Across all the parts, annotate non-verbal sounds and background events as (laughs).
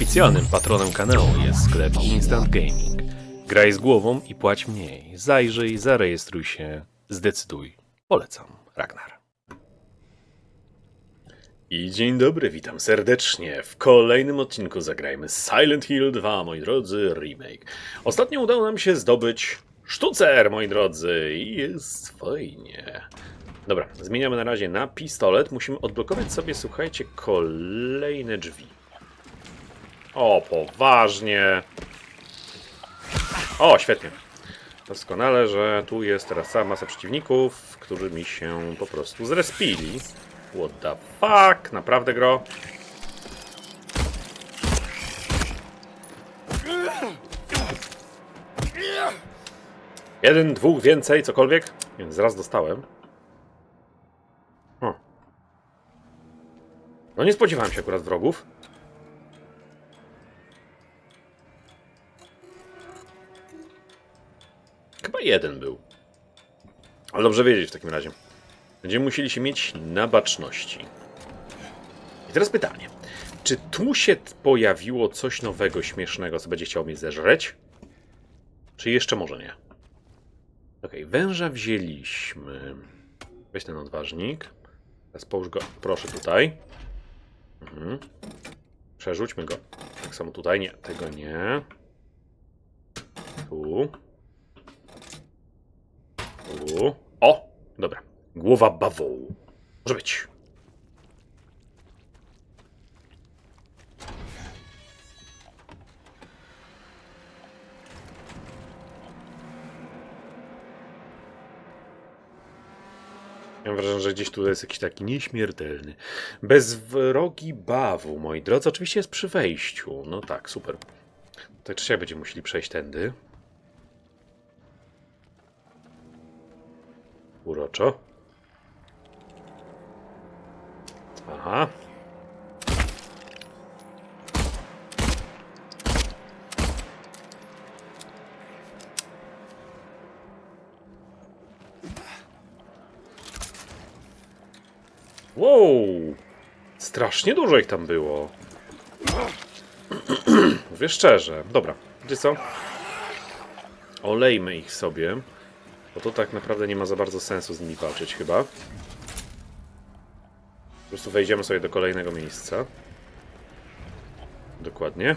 Oficjalnym patronem kanału jest sklep Instant Gaming. Graj z głową i płać mniej. Zajrzyj, zarejestruj się, zdecyduj. Polecam. Ragnar. I dzień dobry, witam serdecznie. W kolejnym odcinku zagrajmy Silent Hill 2, moi drodzy, remake. Ostatnio udało nam się zdobyć sztucer, moi drodzy, i jest fajnie. Dobra, zmieniamy na razie na pistolet. Musimy odblokować sobie, słuchajcie, kolejne drzwi. O, poważnie. O, świetnie. Doskonale, że tu jest teraz cała masa przeciwników, którzy mi się po prostu zrespili. What the fuck? Naprawdę gro? Jeden, dwóch, więcej, cokolwiek. Więc zaraz dostałem. No nie spodziewałem się akurat wrogów. Jeden był. Ale dobrze wiedzieć w takim razie. Będziemy musieli się mieć na baczności. I teraz pytanie. Czy tu się pojawiło coś nowego, śmiesznego, co będzie chciało mnie zeżreć? Czy jeszcze może nie? Okej, węża wzięliśmy. Weź ten odważnik. Teraz połóż go, proszę, tutaj. Mhm. Przerzućmy go. Tak samo tutaj. Nie, tego nie. Tu. O! Dobra. Głowa bawołu. Może być. Mam wrażenie, że gdzieś tutaj jest jakiś taki nieśmiertelny. Bezwrogi bawu, moi drodzy. Oczywiście jest przy wejściu. No tak, super. Czy siak będziemy musieli przejść tędy. Uroczo. Aha. Wow! Strasznie dużo ich tam było. Mówię szczerze. Dobra, gdzie co? Olejmy ich sobie. Bo to tak naprawdę nie ma za bardzo sensu z nimi walczyć chyba. Po prostu wejdziemy sobie do kolejnego miejsca. Dokładnie.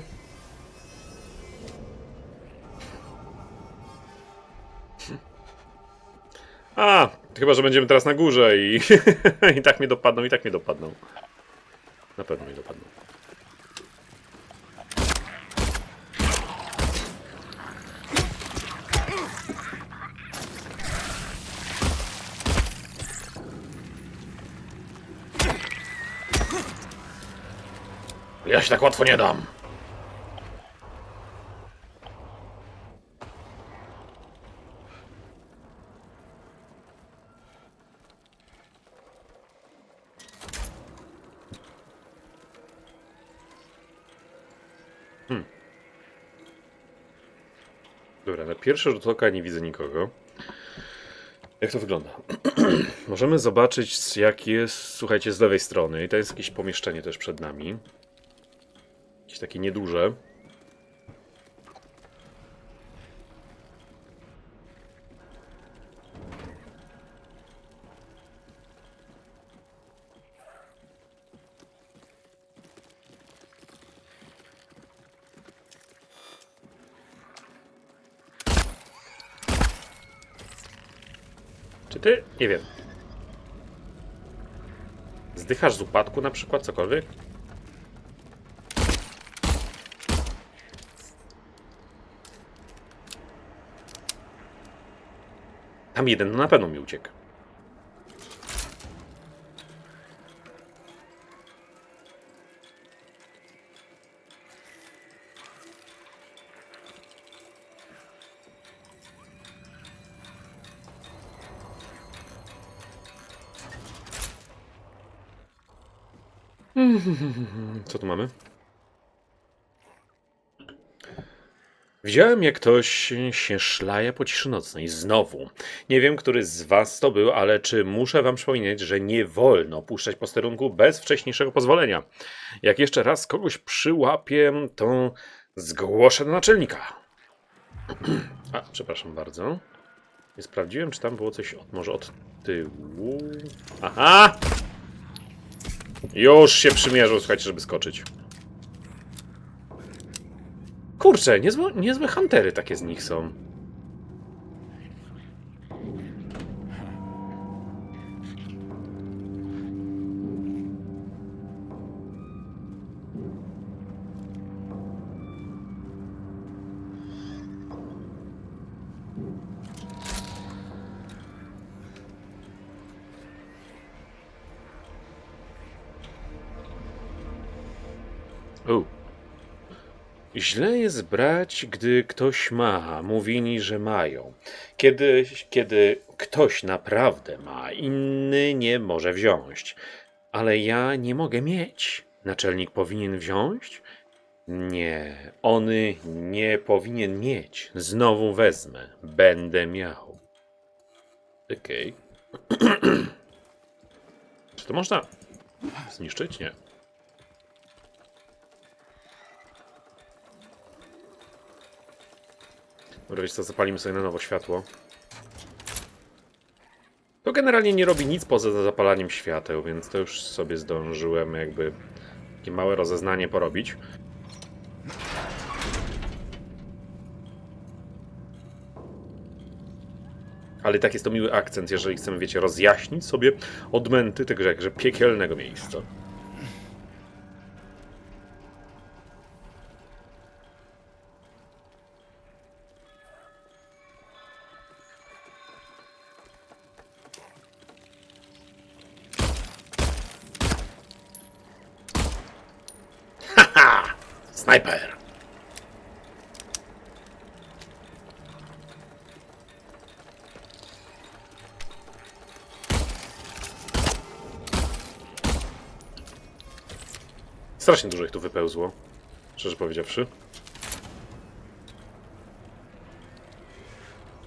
A, chyba, że będziemy teraz na górze i, (laughs) i tak mnie dopadną, i tak mnie dopadną. Na pewno mnie dopadną. Ja się tak łatwo nie dam. Dobra, na pierwszy rzut oka nie widzę nikogo. Jak to wygląda? (clears throat) Możemy zobaczyć, jak jest, słuchajcie, z lewej strony. I to jest jakieś pomieszczenie też przed nami. Takie nieduże. Czy ty? Nie wiem. Zdychasz z upadku na przykład, cokolwiek? Tam jeden no na pewno mi uciekł. (laughs) Co tu mamy? Widziałem, jak ktoś się szlaja po ciszy nocnej. Znowu. Nie wiem, który z was to był, ale czy muszę wam przypominać, że nie wolno puszczać posterunku bez wcześniejszego pozwolenia. Jak jeszcze raz kogoś przyłapię, to zgłoszę do naczelnika. (clears throat) A, przepraszam bardzo. Nie sprawdziłem, czy tam było coś od, może od tyłu. Aha! Już się przymierzył, słuchajcie, żeby skoczyć. Kurczę, niezłe, niezłe huntery takie z nich są. Źle jest brać, gdy ktoś ma, mówili, że mają. Kiedy, kiedy ktoś naprawdę ma, inny nie może wziąć. Ale ja nie mogę mieć. Naczelnik powinien wziąć? Nie, ony nie powinien mieć. Znowu wezmę. Będę miał. Okej. (clears throat) Czy to można zniszczyć? Nie. Dobra, wiesz co, zapalimy sobie na nowo światło. To generalnie nie robi nic poza zapalaniem świateł, więc to już sobie zdążyłem jakby takie małe rozeznanie porobić. Ale tak jest to miły akcent, jeżeli chcemy, wiecie, rozjaśnić sobie odmęty tego jakże piekielnego miejsca. Snajper! Strasznie dużo ich tu wypełzło. Szczerze powiedziawszy.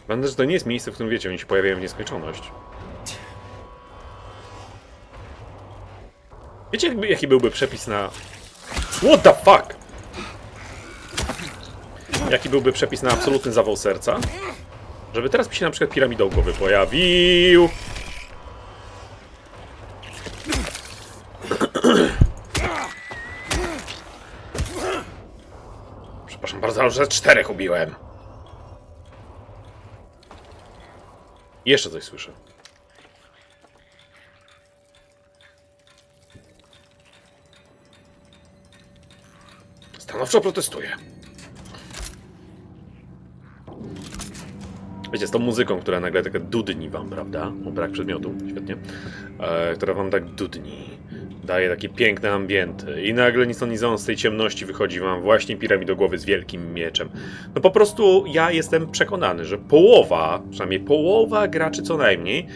Będę, że to nie jest miejsce, w którym wiecie, oni się pojawiają w nieskończoność. Wiecie, jakby, jaki byłby przepis na. What the fuck? Jaki byłby przepis na absolutny zawał serca? Żeby teraz mi się na przykład piramidą głowy pojawił. (clears throat) Przepraszam bardzo, że czterech ubiłem. Jeszcze coś słyszę. Stanowczo protestuję. Wiecie, z tą muzyką, która nagle taka dudni wam, prawda? O brak przedmiotu, świetnie. E, która wam tak dudni. Daje takie piękne ambienty. I nagle nic ni z tej ciemności wychodzi wam właśnie piramidogłowy z wielkim mieczem. No po prostu ja jestem przekonany, że połowa, przynajmniej połowa graczy co najmniej,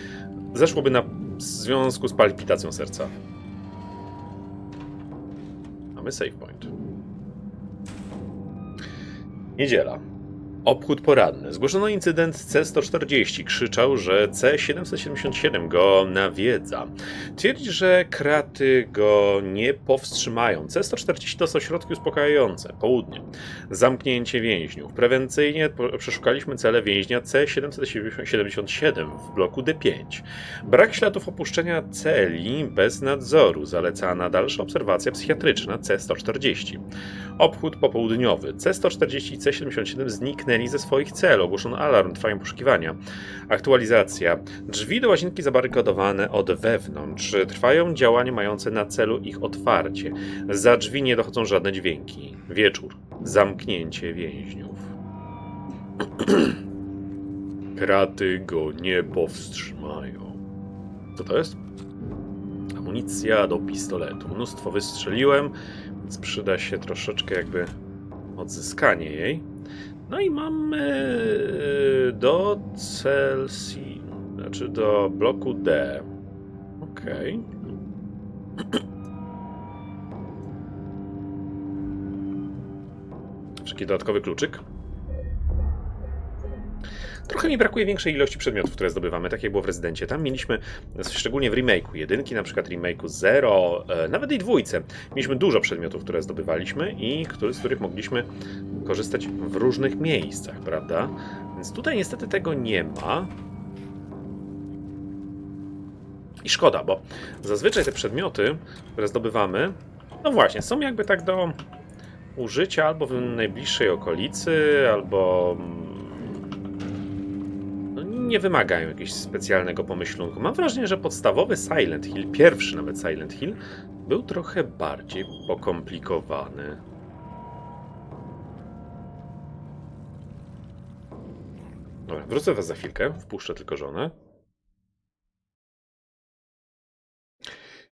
zeszłoby na w związku z palpitacją serca. Mamy save point. Niedziela. Obchód poranny. Zgłoszono incydent C-140. Krzyczał, że C-777 go nawiedza. Twierdzi, że kraty go nie powstrzymają. C-140 dostał środki uspokajające. Południe. Zamknięcie więźniów. Prewencyjnie przeszukaliśmy cele więźnia C-777 w bloku D5. Brak śladów opuszczenia celi bez nadzoru. Zalecana dalsza obserwacja psychiatryczna C-140. Obchód popołudniowy. C-140 i C-77 zniknęli ze swoich celi. Ogłoszono alarm, trwają poszukiwania. Aktualizacja. Drzwi do łazienki zabarykadowane od wewnątrz. Trwają działania mające na celu ich otwarcie. Za drzwi nie dochodzą żadne dźwięki. Wieczór. Zamknięcie więźniów. (clears throat) Kraty go nie powstrzymają. Co to jest? Amunicja do pistoletu. Mnóstwo wystrzeliłem, więc przyda się troszeczkę jakby odzyskanie jej. No i mamy do Chelsea, znaczy do bloku D. Okej. Taki dodatkowy kluczyk. Trochę mi brakuje większej ilości przedmiotów, które zdobywamy, tak jak było w Rezydencie. Tam mieliśmy, szczególnie w remake'u jedynki, na przykład remake'u Zero, e, nawet i dwójce, mieliśmy dużo przedmiotów, które zdobywaliśmy i z których mogliśmy korzystać w różnych miejscach, prawda? Więc tutaj niestety tego nie ma. I szkoda, bo zazwyczaj te przedmioty, które zdobywamy, no właśnie, są jakby tak do użycia albo w najbliższej okolicy, albo mm, nie wymagają jakiegoś specjalnego pomyślunku. Mam wrażenie, że podstawowy Silent Hill, pierwszy nawet Silent Hill, był trochę bardziej pokomplikowany. Dobra, wrócę was za chwilkę, wpuszczę tylko żonę.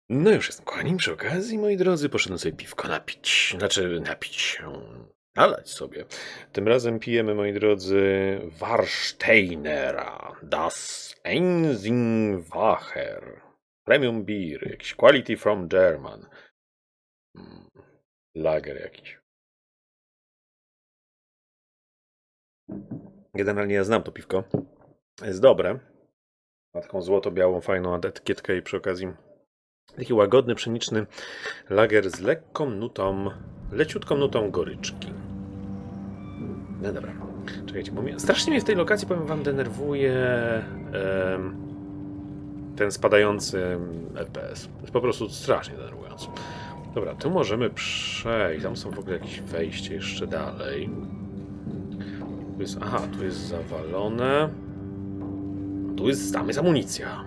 No już jestem, kochani, przy okazji, moi drodzy, poszedłem sobie piwko napić. Znaczy, napić się, nalać sobie. Tym razem pijemy, moi drodzy, Warsteinera, Das Einzingwacher. Premium beer, jakiś quality from German. Mm, Lager jakiś. Generalnie ja znam to piwko. Jest dobre. Ma taką złoto-białą, fajną etykietkę i przy okazji Taki łagodny, pszeniczny lager z lekką nutą, leciutką nutą goryczki. No dobra. Czekajcie, bo mnie, strasznie mnie w tej lokacji, powiem wam, denerwuje ten spadający FPS. Jest po prostu strasznie denerwujący. Dobra, tu możemy przejść. Tam są w ogóle jakieś wejście jeszcze dalej. Tu jest, aha, tu jest zawalone. Tu jest, tam jest amunicja.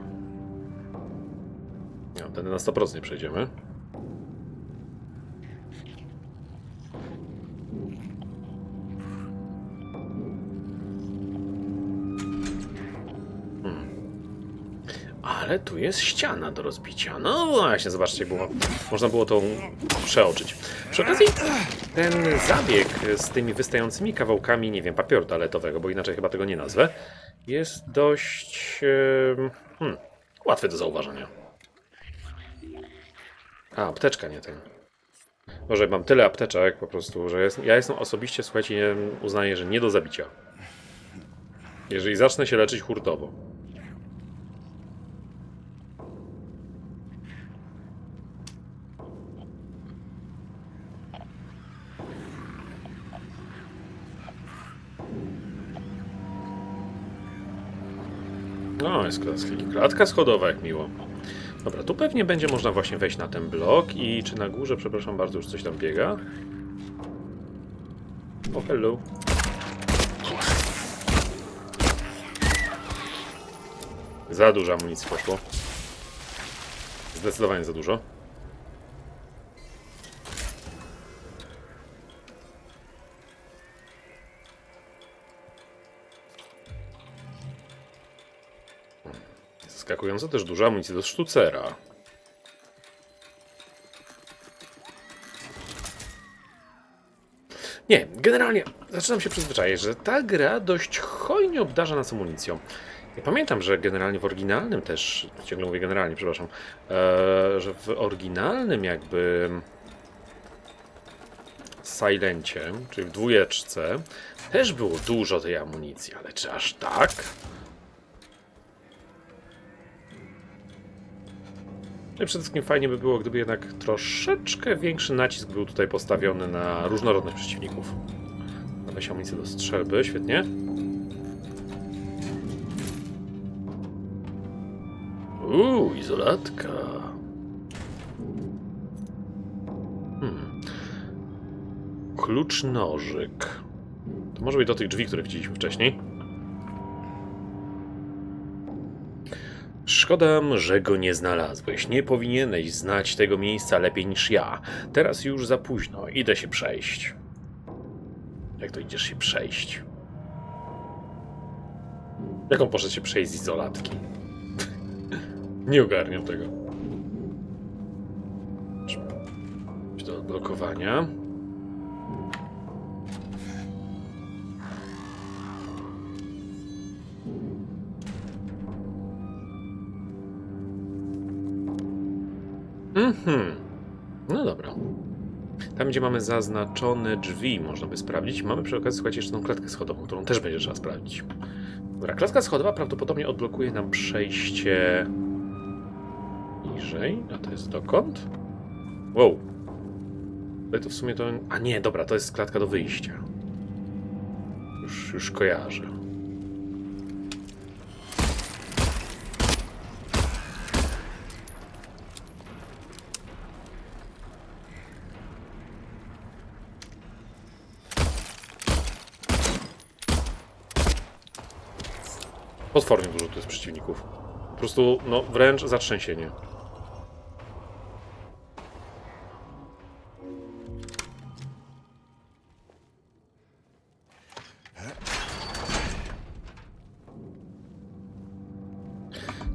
Nie, wtedy na 100% nie przejdziemy. Ale tu jest ściana do rozbicia. No właśnie, zobaczcie, było, można było to przeoczyć. Przy okazji, ten zabieg z tymi wystającymi kawałkami, nie wiem, papieru toaletowego, bo inaczej chyba tego nie nazwę, jest dość hmm, łatwy do zauważenia. A, apteczka, nie ten. Może mam tyle apteczek po prostu, że jest, ja jestem osobiście, słuchajcie, uznaję, że nie do zabicia. Jeżeli zacznę się leczyć hurtowo. No, jest klatka, schodowa, jak miło. Dobra, tu pewnie będzie można właśnie wejść na ten blok i czy na górze, przepraszam bardzo, już coś tam biega? O, hello. Za dużo amunicji poszło. Zdecydowanie za dużo. Zaskakująco też dużo amunicji do sztucera. Nie, generalnie zaczynam się przyzwyczaić, że ta gra dość hojnie obdarza nas amunicją. Ja pamiętam, że generalnie w oryginalnym też, ciągle mówię generalnie, przepraszam, e, że w oryginalnym jakby Silencie, czyli w dwójeczce, też było dużo tej amunicji, ale czy aż tak? No i przede wszystkim fajnie by było, gdyby jednak troszeczkę większy nacisk był tutaj postawiony na różnorodność przeciwników. Weź amunicję do strzelby, świetnie. Uuu, izolatka. Hmm. Klucz nożyk. To może być do tych drzwi, które widzieliśmy wcześniej. Szkoda, że go nie znalazłeś. Nie powinieneś znać tego miejsca lepiej niż ja. Teraz już za późno. Idę się przejść. Jak to idziesz się przejść? Jak on poszedł się przejść z izolatki? (laughs) nie ogarniam tego. Do odblokowania? Mhm. No dobra. Tam, gdzie mamy zaznaczone drzwi, można by sprawdzić. Mamy przy okazji, słuchajcie, jeszcze tą klatkę schodową, którą też będzie trzeba sprawdzić. Dobra, klatka schodowa prawdopodobnie odblokuje nam przejście niżej. A to jest dokąd? Wow. Ale to w sumie to... A nie, dobra, to jest klatka do wyjścia. Już, już kojarzę. Potwornie dużo tu jest przeciwników. Po prostu, no, wręcz zatrzęsienie.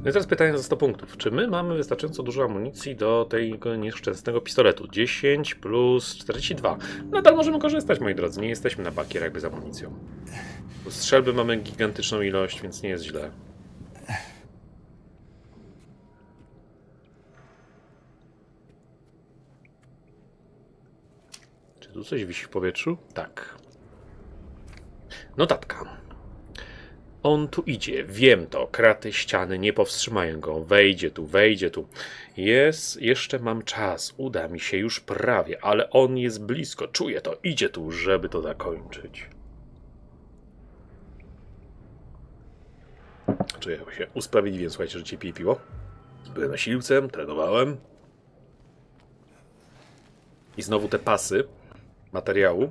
No i teraz pytanie za 100 punktów. Czy my mamy wystarczająco dużo amunicji do tego nieszczęsnego pistoletu? 10 plus 42. Nadal możemy korzystać, moi drodzy. Nie jesteśmy na bakier jakby z amunicją. Strzelby mamy gigantyczną ilość, więc nie jest źle. Czy tu coś wisi w powietrzu? Tak. Notatka. On tu idzie, wiem to. Kraty ściany nie powstrzymają go. Wejdzie tu, wejdzie tu. Jest, jeszcze mam czas. Uda mi się już prawie, ale on jest blisko. Czuję to. Idzie tu, żeby to zakończyć. Czuję się usprawiedliwiłem, słuchajcie, że cię pije piło. Byłem na siłce, trenowałem. I znowu te pasy materiału,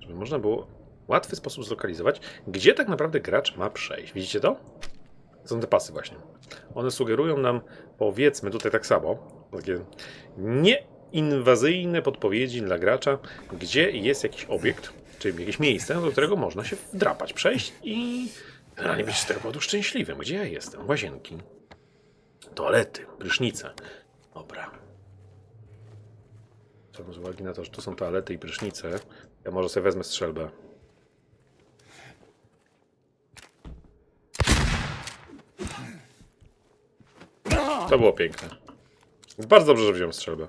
żeby można było w łatwy sposób zlokalizować, gdzie tak naprawdę gracz ma przejść. Widzicie? To są te pasy właśnie. One sugerują nam, powiedzmy tutaj tak samo, takie nieinwazyjne podpowiedzi dla gracza, gdzie jest jakiś obiekt, czyli jakieś miejsce, do którego można się wdrapać, przejść i generalnie być z tego powodu szczęśliwym. Gdzie ja jestem? Łazienki, toalety, prysznice. Dobra. Co, z uwagi na to, że tu są toalety i prysznice, ja może sobie wezmę strzelbę. To było piękne. Bardzo dobrze, że wziąłem strzelbę.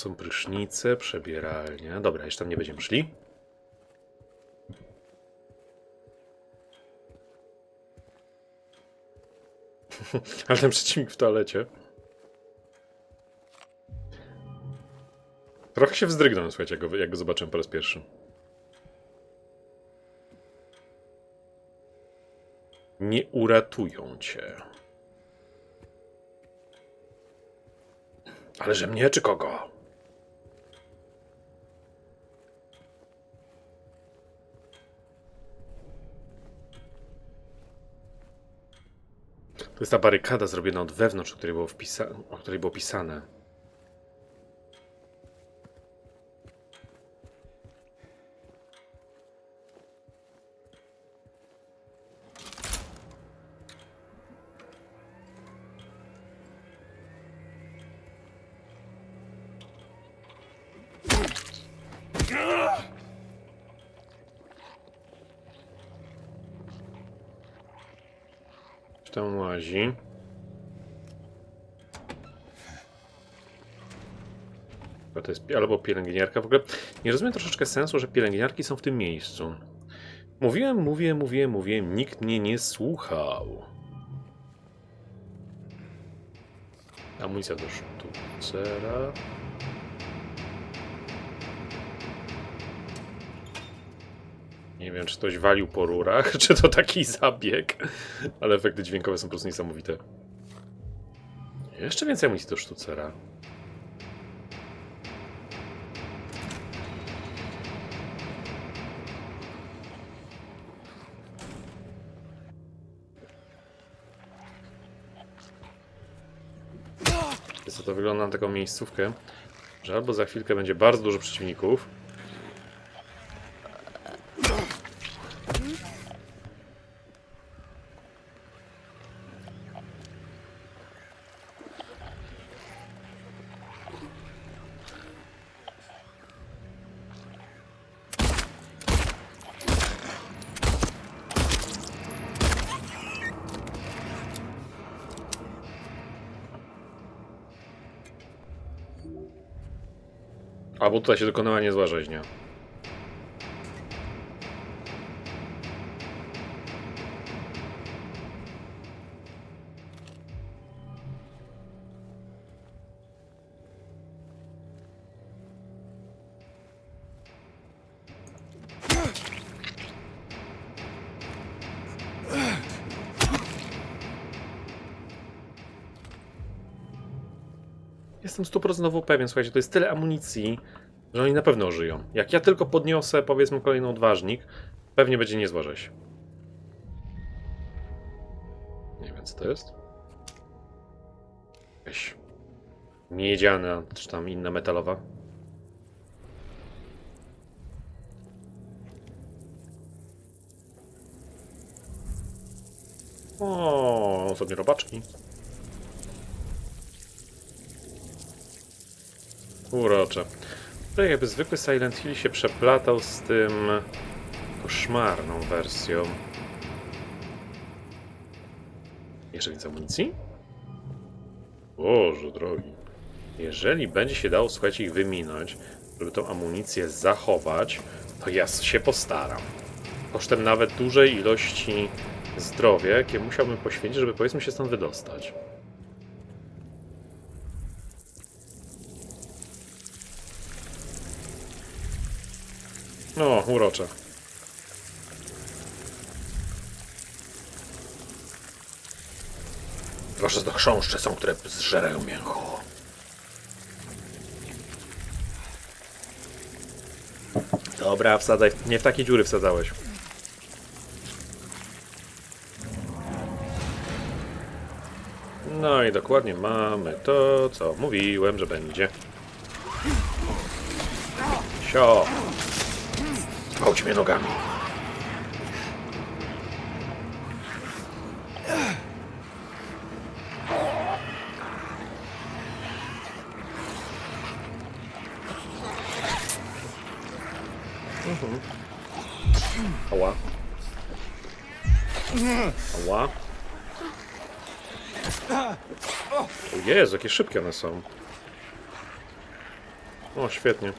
Są prysznice, przebieralnia. Dobra, jeszcze tam nie będziemy szli. (laughs) Ale ten przeciwnik w toalecie. Trochę się wzdrygnąłem, słuchajcie, jak go, jak go zobaczyłem po raz pierwszy. Nie uratują cię. Ale że mnie czy kogo? To jest ta barykada zrobiona od wewnątrz, o której było, wpisa- o której było pisane. Tam łazi? To jest albo pielęgniarka. W ogóle nie rozumiem troszeczkę sensu, że pielęgniarki są w tym miejscu. Mówiłem, mówię, mówię, mówię, nikt mnie nie słuchał. Amunicja do sztucera. Nie wiem, czy ktoś walił po rurach, (laughs) czy to taki zabieg, ale efekty dźwiękowe są po prostu niesamowite. Jeszcze więcej amunicji do sztucera. Więc to wygląda na taką miejscówkę, że albo za chwilkę będzie bardzo dużo przeciwników, Albo tutaj się dokonała niezła rzeźnia. Jestem stuprocentowo pewien, słuchajcie, to jest tyle amunicji, że oni na pewno żyją. Jak ja tylko podniosę, powiedzmy, kolejny odważnik, pewnie będzie niezła rzeź. Nie wiem, co to jest. Jakaś miedziana, czy tam inna metalowa. O, sobie robaczki. Urocze. Tak jakby zwykły Silent Hill się przeplatał z tym koszmarną wersją. Jeszcze więcej amunicji? Boże drogi. Jeżeli będzie się dało, słuchajcie, ich wyminąć, żeby tą amunicję zachować, to ja się postaram. Kosztem nawet dużej ilości zdrowia, jakie musiałbym poświęcić, żeby powiedzmy się stąd wydostać. No, urocze. Zwłaszcza to chrząszcze są, które zżerają mięcho. Dobra, wsadzaj. Nie w takie dziury wsadzałeś. No i dokładnie mamy to, co mówiłem, że będzie. Sio. Chodź mnie nogami. Mhm. Ała. Ała. O Jezu, jakie szybkie one są. O, świetnie.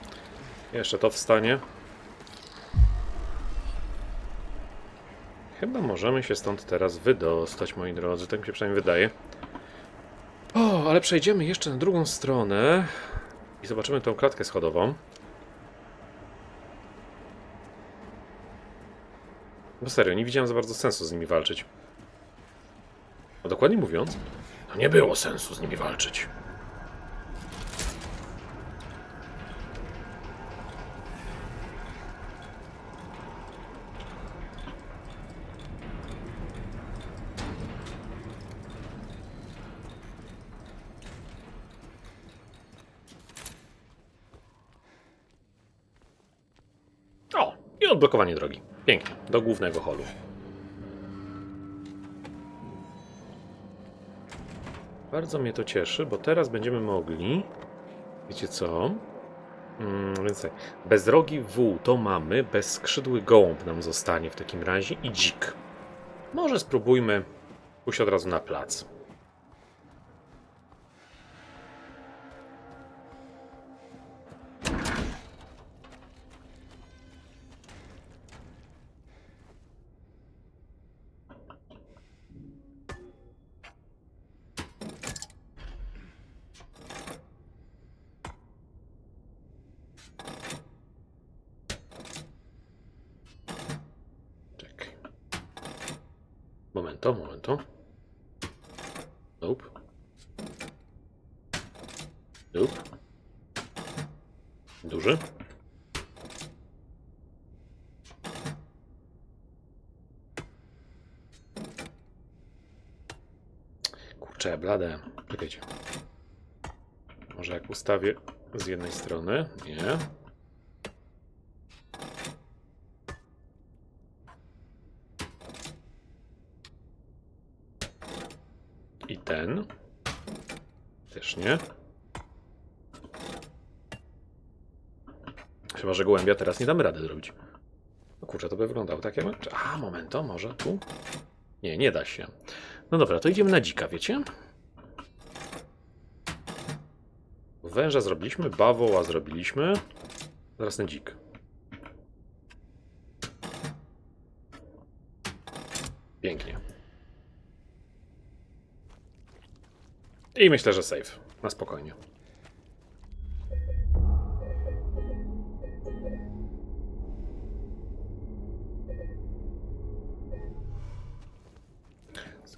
Jeszcze to wstanie. Możemy się stąd teraz wydostać, moi drodzy. Tak mi się przynajmniej wydaje. O, ale przejdziemy jeszcze na drugą stronę i zobaczymy tą klatkę schodową. Bo serio, nie widziałem za bardzo sensu z nimi walczyć. A dokładnie mówiąc, no nie było sensu z nimi walczyć. O, i odblokowanie drogi. Pięknie, do głównego holu. Bardzo mnie to cieszy, bo teraz będziemy mogli. Wiecie co? Mm, więc tak, bezrogi wół to mamy, bezskrzydły gołąb nam zostanie w takim razie i dzik. Może spróbujmy pójść od razu na plac. Ustawię z jednej strony? Nie. I ten. Też nie. Chyba, że gołębia teraz nie damy rady zrobić. No kurczę, to by wyglądało tak jak... A, momento, może tu? Nie, nie da się. No dobra, to idziemy na dzika, wiecie? Węża zrobiliśmy, bawoła zrobiliśmy. Zaraz ten dzik. Pięknie. I myślę, że save. Na spokojnie.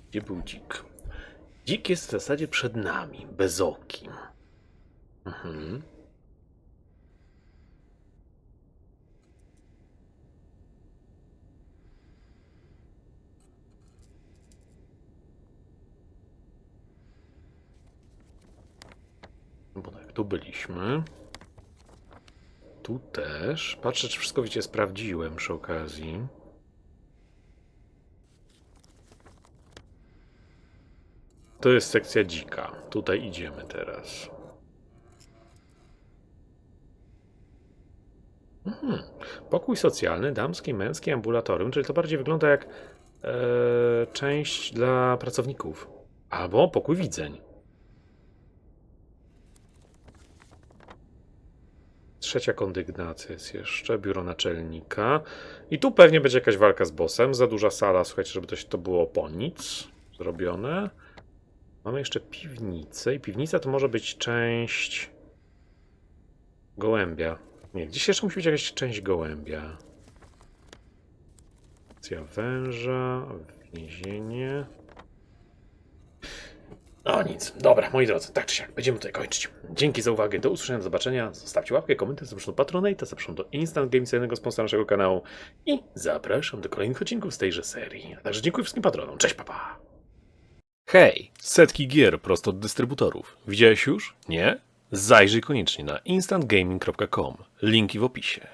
Gdzie był dzik? Dzik jest w zasadzie przed nami, bezokim. Mhm. Bo tak, tu byliśmy. Tu też. Patrzę, czy wszystko wiecie, sprawdziłem przy okazji. To jest sekcja dzika. Tutaj idziemy teraz. Mhm. Pokój socjalny, damski, męski, ambulatorium, czyli to bardziej wygląda jak e, część dla pracowników. Albo pokój widzeń. Trzecia kondygnacja jest jeszcze, biuro naczelnika. I tu pewnie będzie jakaś walka z bossem. Za duża sala, słuchajcie, żeby to, to było po nic zrobione. Mamy jeszcze piwnicę i piwnica to może być część gołębia. Nie, gdzieś jeszcze musi być jakaś część gołębia. Akcja węża, więzienie. No nic, dobra, moi drodzy, tak czy siak, będziemy tutaj kończyć. Dzięki za uwagę, do usłyszenia, do zobaczenia. Zostawcie łapkę, komentarz, zapraszam do Patronite'a, zapraszam do Instant Games, jednego sponsora naszego kanału i zapraszam do kolejnych odcinków z tejże serii. A także dziękuję wszystkim patronom. Cześć, papa! Hej, setki gier prosto od dystrybutorów. Widziałeś już? Nie? Zajrzyj koniecznie na instantgaming.com. Linki w opisie.